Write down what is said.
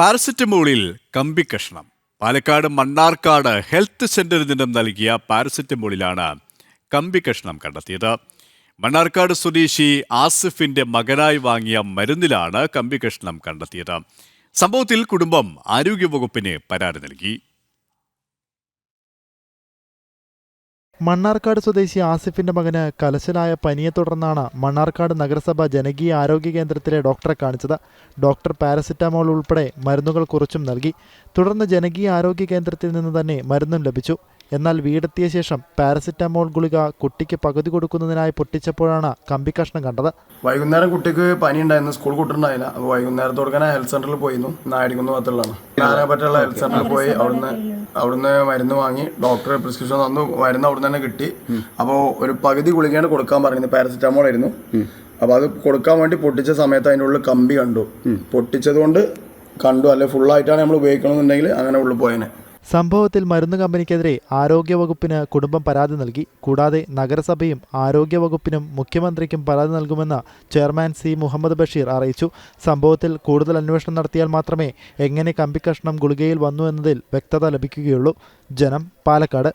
പാരസെറ്റമോളിൽ കമ്പിക്കഷ്ണം. പാലക്കാട് മണ്ണാർക്കാട് ഹെൽത്ത് സെന്ററിൽ നിന്നും നൽകിയ പാരസെറ്റമോളിലാണ് കമ്പിക്കഷ്ണം കണ്ടെത്തിയത്. മണ്ണാർക്കാട് സ്വദേശി ആസിഫിന്റെ മകനായി വാങ്ങിയ മരുന്നിലാണ് കമ്പിക്കഷ്ണം കണ്ടെത്തിയത്. സംഭവത്തിൽ കുടുംബം ആരോഗ്യവകുപ്പിന് പരാതി നൽകി. മണ്ണാർക്കാട് സ്വദേശി ആസിഫിന്റെ മകന് കലശലായ പനിയെ തുടർന്നാണ് മണ്ണാർക്കാട് നഗരസഭ ജനകീയ ആരോഗ്യ കേന്ദ്രത്തിലെ ഡോക്ടറെ കാണിച്ചത്. ഡോക്ടർ പാരസിറ്റാമോൾ ഉൾപ്പെടെ മരുന്നുകൾ കുറച്ചും നൽകി. തുടർന്ന് ജനകീയ ആരോഗ്യ കേന്ദ്രത്തിൽ നിന്ന് തന്നെ മരുന്നും ലഭിച്ചു. എന്നാൽ വീടെത്തിയ ശേഷം പാരസിറ്റമോൾ ഗുളിക കുട്ടിക്ക് പകുതി കൊടുക്കുന്നതിനായി പൊട്ടിച്ചപ്പോഴാണ് കമ്പിക്കഷ്ണം കണ്ടത്. വൈകുന്നേരം കുട്ടിക്ക് പനി ഉണ്ടായിരുന്നു സ്കൂൾ കൂട്ടുണ്ടായില്ല അപ്പോൾ വൈകുന്നേരത്തോടെ ഞാൻ ഹെൽത്ത് സെന്ററിൽ പോയിരുന്നു. നായടിക്കുന്ന ഭാഗത്തുള്ളതാണ് നാരായണപ്പറ്റുള്ള ഹെൽത്ത് സെന്ററിൽ പോയി അവിടുന്ന് അവിടുന്ന് മരുന്ന് വാങ്ങി ഡോക്ടർ പ്രിസ്ക്രിപ്ഷൻ തന്നു. മരുന്ന് അവിടുന്ന് തന്നെ കിട്ടി. അപ്പോൾ ഒരു പകുതി ഗുളികയാണ് കൊടുക്കാൻ പറഞ്ഞത് പാരസിറ്റമോൾ ആയിരുന്നു. അപ്പോൾ അത് കൊടുക്കാൻ വേണ്ടി പൊട്ടിച്ച സമയത്ത് അതിന്റെ ഉള്ളിൽ കമ്പി കണ്ടു. പൊട്ടിച്ചത് കൊണ്ട് കണ്ടു. അല്ലെ ഫുള്ളായിട്ടാണ് നമ്മൾ ഉപയോഗിക്കണമെന്നുണ്ടെങ്കിൽ അങ്ങനെ ഉള്ളിൽ പോയേനെ. സംഭവത്തിൽ മരുന്ന് കമ്പനിക്കെതിരെ ആരോഗ്യവകുപ്പിന് കുടുംബം പരാതി നൽകി. കൂടാതെ നഗരസഭയും ആരോഗ്യവകുപ്പിനും മുഖ്യമന്ത്രിക്കും പരാതി നൽകുമെന്ന് ചെയർമാൻ സി മുഹമ്മദ് ബഷീർ അറിയിച്ചു. സംഭവത്തിൽ കൂടുതൽ അന്വേഷണം നടത്തിയാൽ മാത്രമേ എങ്ങനെ കമ്പിക്കഷ്ണം ഗുളികയിൽ വന്നു എന്നതിൽ വ്യക്തത ലഭിക്കുകയുള്ളൂ. ജനം പാലക്കാട്.